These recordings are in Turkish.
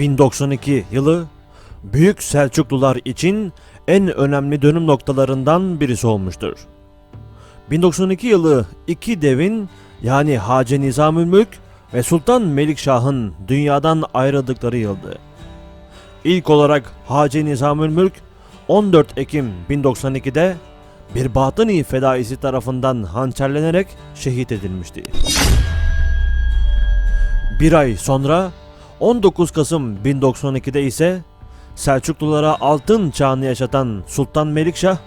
1092 yılı Büyük Selçuklular için en önemli dönüm noktalarından birisi olmuştur. 1092 yılı iki devin yani Hacı Nizamülmülk ve Sultan Melikşah'ın dünyadan ayrıldıkları yıldı. İlk olarak Hacı Nizamülmülk 14 Ekim 1092'de bir batıni fedaisi tarafından hançerlenerek şehit edilmişti. Bir ay sonra 19 Kasım 1092'de ise Selçuklulara altın çağını yaşatan Sultan Melikşah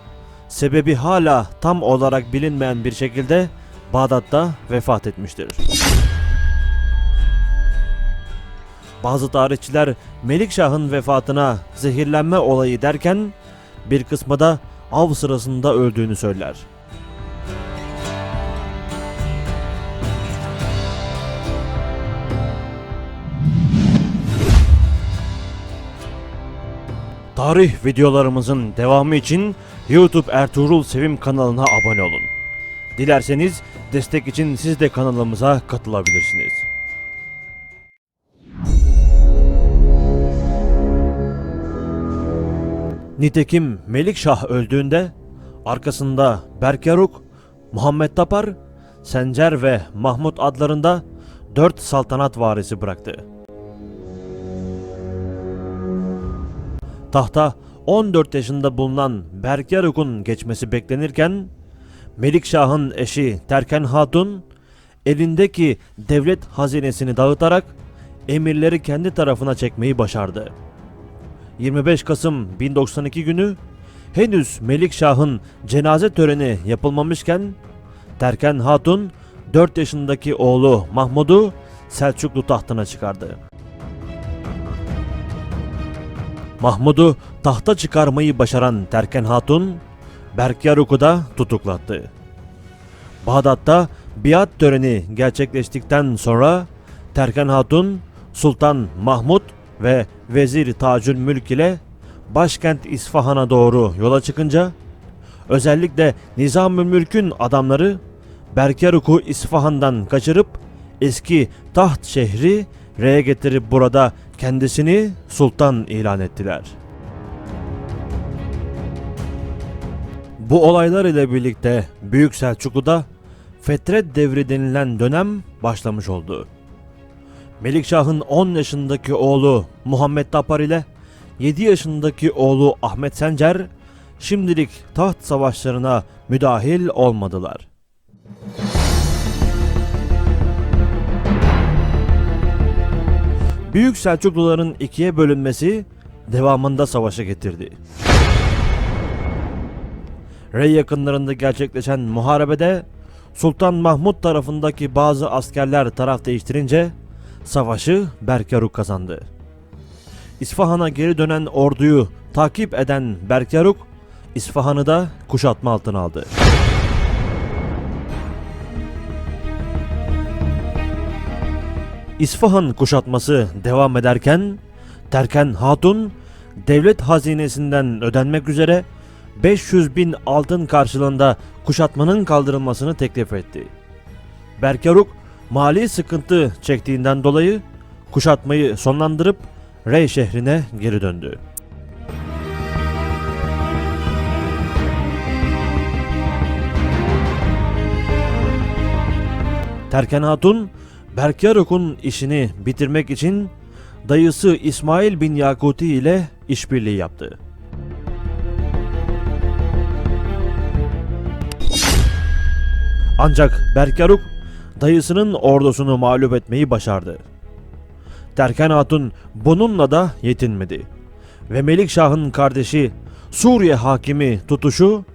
sebebi hala tam olarak bilinmeyen bir şekilde Bağdat'ta vefat etmiştir. Bazı tarihçiler Melikşah'ın vefatına zehirlenme olayı derken bir kısmı da av sırasında öldüğünü söyler. Tarih videolarımızın devamı için YouTube Ertuğrul Sevim kanalına abone olun. Dilerseniz destek için siz de kanalımıza katılabilirsiniz. Nitekim Melikşah öldüğünde arkasında Berkyaruk, Muhammed Tapar, Sencer ve Mahmut adlarında dört saltanat varisi bıraktı. Tahta 14 yaşında bulunan Berkyaruk'un geçmesi beklenirken Melikşah'ın eşi Terken Hatun elindeki devlet hazinesini dağıtarak emirleri kendi tarafına çekmeyi başardı. 25 Kasım 1092 günü henüz Melikşah'ın cenaze töreni yapılmamışken Terken Hatun 4 yaşındaki oğlu Mahmud'u Selçuklu tahtına çıkardı. Mahmud'u tahta çıkarmayı başaran Terken Hatun, Berkyaruk'u da tutuklattı. Bağdat'ta biat töreni gerçekleştikten sonra Terken Hatun, Sultan Mahmud ve Vezir Tacül Mülk ile başkent İsfahan'a doğru yola çıkınca özellikle Nizamül Mülk'ün adamları Berkyaruk'u İsfahan'dan kaçırıp eski taht şehri Re'ye getirip burada kendisini sultan ilan ettiler. Bu olaylar ile birlikte Büyük Selçuklu'da Fetret devri denilen dönem başlamış oldu. Melikşah'ın 10 yaşındaki oğlu Muhammed Tapar ile 7 yaşındaki oğlu Ahmet Sencer şimdilik taht savaşlarına müdahil olmadılar. Büyük Selçukluların ikiye bölünmesi devamında savaşa getirdi. Rey yakınlarında gerçekleşen muharebede Sultan Mahmud tarafındaki bazı askerler taraf değiştirince savaşı Berkyaruk kazandı. İsfahan'a geri dönen orduyu takip eden Berkyaruk, İsfahan'ı da kuşatma altına aldı. İsfahan kuşatması devam ederken Terken Hatun devlet hazinesinden ödenmek üzere 500 bin altın karşılığında kuşatmanın kaldırılmasını teklif etti. Berkaruk mali sıkıntı çektiğinden dolayı kuşatmayı sonlandırıp Rey şehrine geri döndü. Terken Hatun, Berkyaruk'un işini bitirmek için dayısı İsmail bin Yakuti ile işbirliği yaptı. Ancak Berkyaruk dayısının ordusunu mağlup etmeyi başardı. Terken Hatun bununla da yetinmedi ve Melikşah'ın kardeşi Suriye hakimi Tutuş'u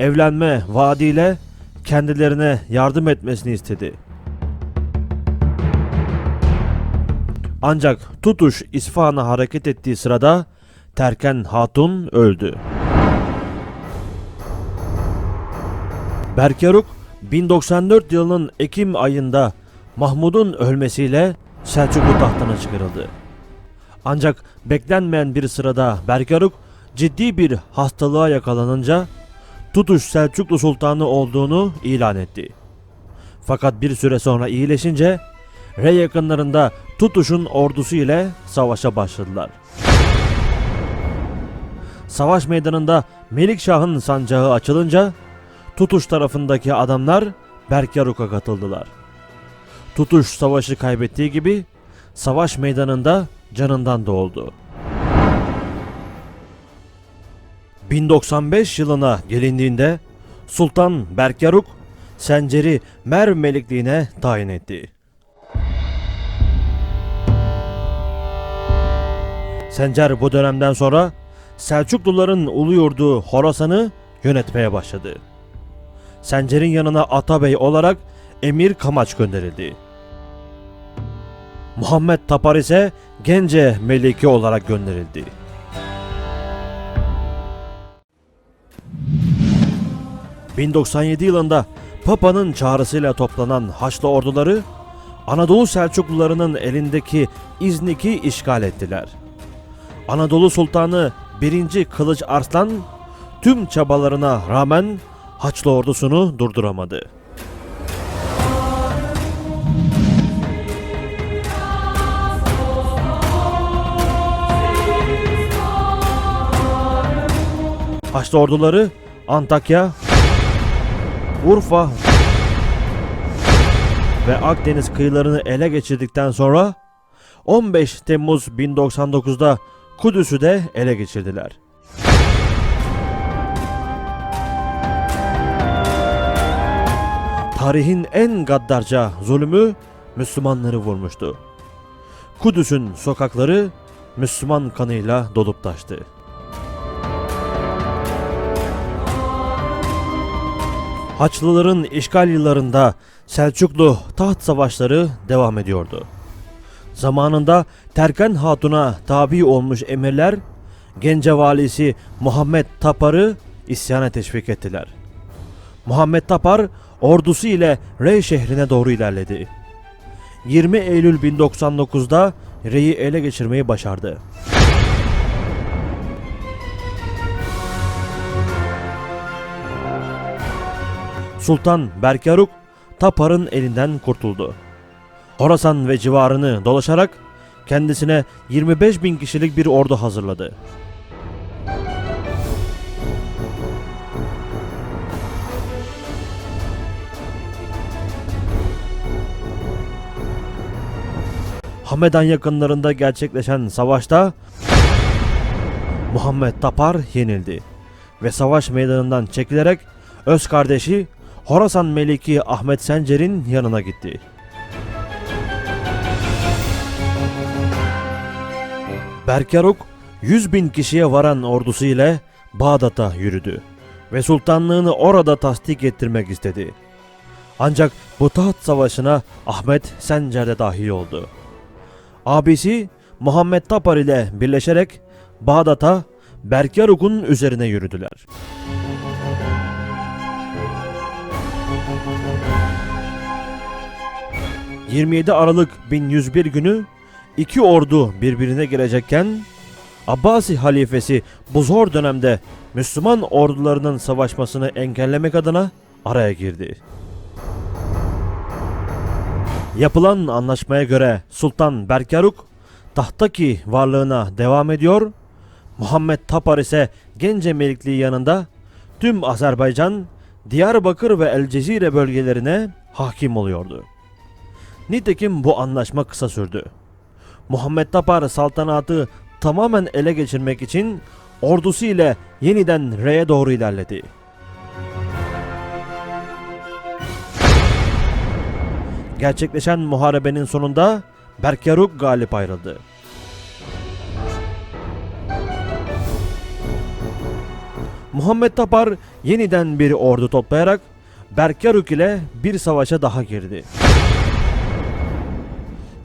evlenme vaadiyle kendilerine yardım etmesini istedi. Ancak Tutuş İsfahan'a hareket ettiği sırada Terken Hatun öldü. Berkyaruk 1094 yılının Ekim ayında Mahmud'un ölmesiyle Selçuklu tahtına çıkarıldı. Ancak beklenmeyen bir sırada Berkyaruk ciddi bir hastalığa yakalanınca Tutuş Selçuklu Sultanı olduğunu ilan etti. Fakat bir süre sonra iyileşince Rey yakınlarında Tutuş'un ordusu ile savaşa başladılar. Savaş meydanında Melikşah'ın sancağı açılınca Tutuş tarafındaki adamlar Berkyaruk'a katıldılar. Tutuş savaşı kaybettiği gibi savaş meydanında canından da oldu. 1095 yılına gelindiğinde Sultan Berkyaruk Sencer'i Merv Melikliğine tayin etti. Sencer bu dönemden sonra Selçukluların ulu yurdu Horasan'ı yönetmeye başladı. Sencer'in yanına Atabey olarak Emir Kamaç gönderildi. Muhammed Tapar ise Gence Meliki olarak gönderildi. ...1097 yılında Papa'nın çağrısıyla toplanan Haçlı orduları... ...Anadolu Selçuklularının elindeki İznik'i işgal ettiler. Anadolu Sultanı 1. Kılıç Arslan... ...tüm çabalarına rağmen Haçlı ordusunu durduramadı. Haçlı orduları Antakya, Urfa ve Akdeniz kıyılarını ele geçirdikten sonra 15 Temmuz 1099'da Kudüs'ü de ele geçirdiler. Tarihin en gaddarca zulmü Müslümanları vurmuştu. Kudüs'ün sokakları Müslüman kanıyla dolup taştı. Haçlıların işgal yıllarında Selçuklu taht savaşları devam ediyordu. Zamanında Terken Hatun'a tabi olmuş emirler Gence valisi Muhammed Tapar'ı isyana teşvik ettiler. Muhammed Tapar ordusu ile Rey şehrine doğru ilerledi. 20 Eylül 1099'da Rey'i ele geçirmeyi başardı. Sultan Berkaruk Tapar'ın elinden kurtuldu. Horasan ve civarını dolaşarak kendisine 25 bin kişilik bir ordu hazırladı. Hamedan yakınlarında gerçekleşen savaşta Muhammed Tapar yenildi ve savaş meydanından çekilerek öz kardeşi Horasan Meliki Ahmet Sencer'in yanına gitti. Berkaruk 100 bin kişiye varan ordusu ile Bağdat'a yürüdü ve sultanlığını orada tasdik ettirmek istedi. Ancak bu taht savaşına Ahmet Sencer dahil oldu. Abisi Muhammed Tapar ile birleşerek Bağdat'a Berkaruk'un üzerine yürüdüler. ...27 Aralık 1101 günü iki ordu birbirine girecekken Abbasi halifesi bu zor dönemde Müslüman ordularının savaşmasını engellemek adına araya girdi. Yapılan anlaşmaya göre Sultan Berkaruk tahttaki varlığına devam ediyor, Muhammed Tapar ise Gence Melikliği yanında tüm Azerbaycan, Diyarbakır ve El Cezire bölgelerine hakim oluyordu. Nitekim bu anlaşma kısa sürdü. Muhammed Tapar saltanatı tamamen ele geçirmek için ordusu ile yeniden Re'ye doğru ilerledi. Gerçekleşen muharebenin sonunda Berkaruk galip ayrıldı. Muhammed Tapar yeniden bir ordu toplayarak Berkaruk ile bir savaşa daha girdi.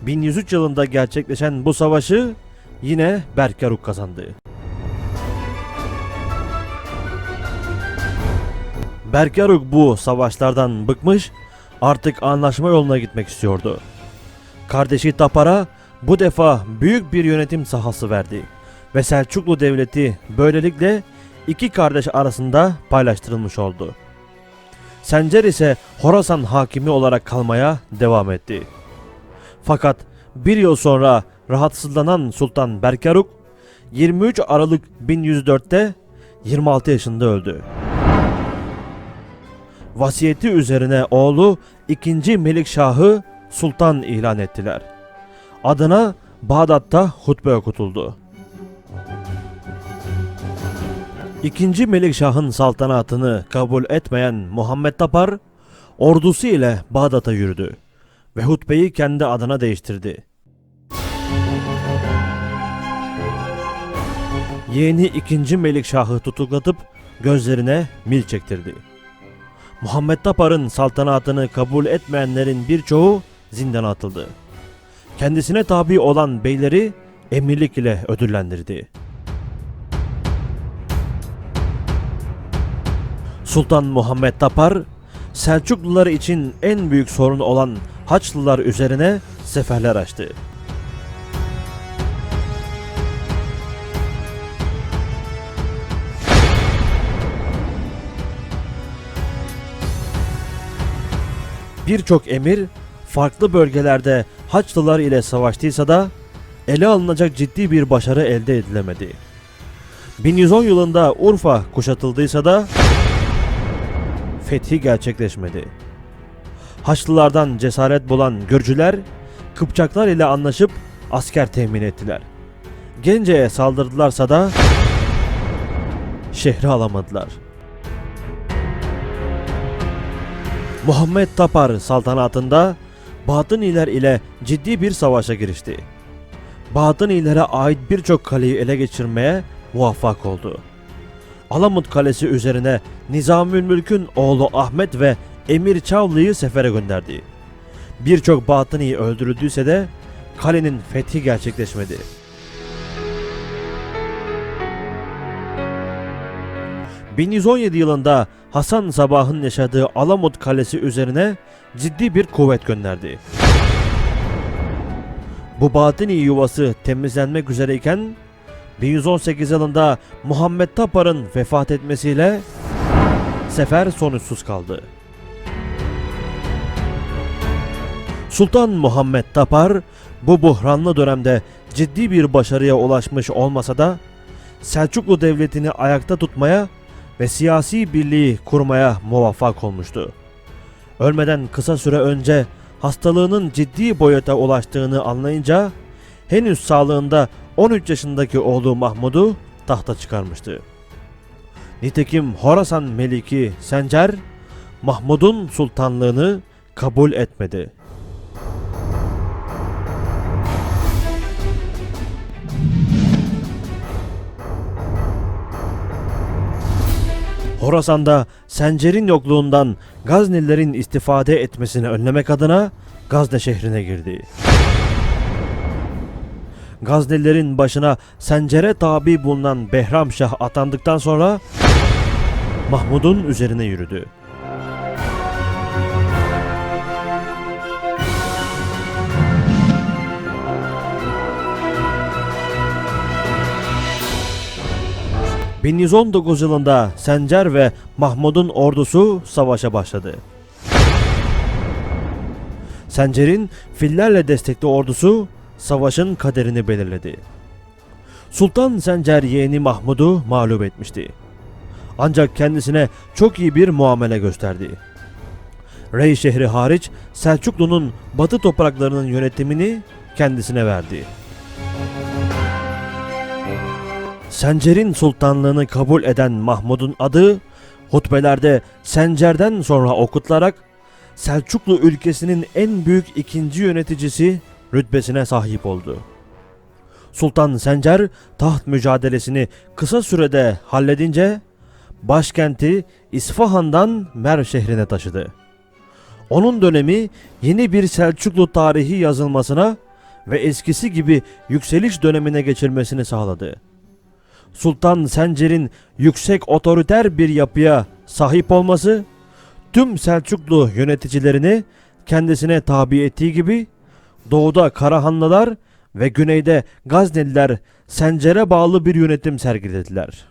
1103 yılında gerçekleşen bu savaşı yine Berkaruk kazandı. Berkaruk bu savaşlardan bıkmış, artık anlaşma yoluna gitmek istiyordu. Kardeşi Tapar'a bu defa büyük bir yönetim sahası verdi ve Selçuklu Devleti böylelikle iki kardeş arasında paylaştırılmış oldu. Sencer ise Horasan hakimi olarak kalmaya devam etti. Fakat bir yıl sonra rahatsızlanan Sultan Berkaruk 23 Aralık 1104'te 26 yaşında öldü. Vasiyeti üzerine oğlu 2. Melikşah'ı sultan ilan ettiler. Adına Bağdat'ta hutbe okutuldu. İkinci Melikşah'ın saltanatını kabul etmeyen Muhammed Tapar ordusu ile Bağdat'a yürüdü ve hutbeyi kendi adına değiştirdi. Yeğeni 2. Melikşah'ı tutuklatıp gözlerine mil çektirdi. Muhammed Tapar'ın saltanatını kabul etmeyenlerin birçoğu zindana atıldı. Kendisine tabi olan beyleri emirlik ile ödüllendirdi. Sultan Muhammed Tapar, Selçuklular için en büyük sorun olan Haçlılar üzerine seferler açtı. Birçok emir farklı bölgelerde Haçlılar ile savaştıysa da ele alınacak ciddi bir başarı elde edilemedi. 1110 yılında Urfa kuşatıldıysa da fethi gerçekleşmedi. Haçlılardan cesaret bulan Gürcüler Kıpçaklar ile anlaşıp asker temin ettiler. Gence'ye saldırdılarsa da şehri alamadılar. Muhammed Tapar saltanatında Batıniler ile ciddi bir savaşa girişti. Batınilere ait birçok kaleyi ele geçirmeye muvaffak oldu. Alamut Kalesi üzerine Nizamülmülk'ün oğlu Ahmet ve Emir Çavlı'yı sefere gönderdi. Birçok Batıni öldürüldüyse de kalenin fethi gerçekleşmedi. ...1117 yılında Hasan Sabah'ın yaşadığı Alamut Kalesi üzerine ciddi bir kuvvet gönderdi. Bu Batıni yuvası temizlenmek üzereyken 1118 yılında Muhammed Tapar'ın vefat etmesiyle sefer sonuçsuz kaldı. Sultan Muhammed Tapar bu buhranlı dönemde ciddi bir başarıya ulaşmış olmasa da Selçuklu Devleti'ni ayakta tutmaya ve siyasi birliği kurmaya muvaffak olmuştu. Ölmeden kısa süre önce hastalığının ciddi boyuta ulaştığını anlayınca henüz sağlığında 13 yaşındaki oğlu Mahmud'u tahta çıkarmıştı. Nitekim Horasan Meliki Sencer Mahmud'un sultanlığını kabul etmedi. Horasan'da Sencer'in yokluğundan Gaznelilerin istifade etmesini önlemek adına Gazne şehrine girdi. Gaznelilerin başına Sencer'e tabi bulunan Behram Şah atandıktan sonra Mahmud'un üzerine yürüdü. ...1119 yılında Sencer ve Mahmud'un ordusu savaşa başladı. Sencer'in fillerle destekli ordusu savaşın kaderini belirledi. Sultan Sencer yeğeni Mahmud'u mağlup etmişti. Ancak kendisine çok iyi bir muamele gösterdi. Rey şehri hariç Selçuklu'nun batı topraklarının yönetimini kendisine verdi. Sencer'in sultanlığını kabul eden Mahmud'un adı hutbelerde Sencer'den sonra okutularak Selçuklu ülkesinin en büyük ikinci yöneticisi rütbesine sahip oldu. Sultan Sencer taht mücadelesini kısa sürede halledince başkenti İsfahan'dan Merv şehrine taşıdı. Onun dönemi yeni bir Selçuklu tarihi yazılmasına ve eskisi gibi yükseliş dönemine geçilmesini sağladı. Sultan Sencer'in yüksek otoriter bir yapıya sahip olması tüm Selçuklu yöneticilerini kendisine tabi ettiği gibi doğuda Karahanlılar ve güneyde Gazneliler Sencer'e bağlı bir yönetim sergilediler.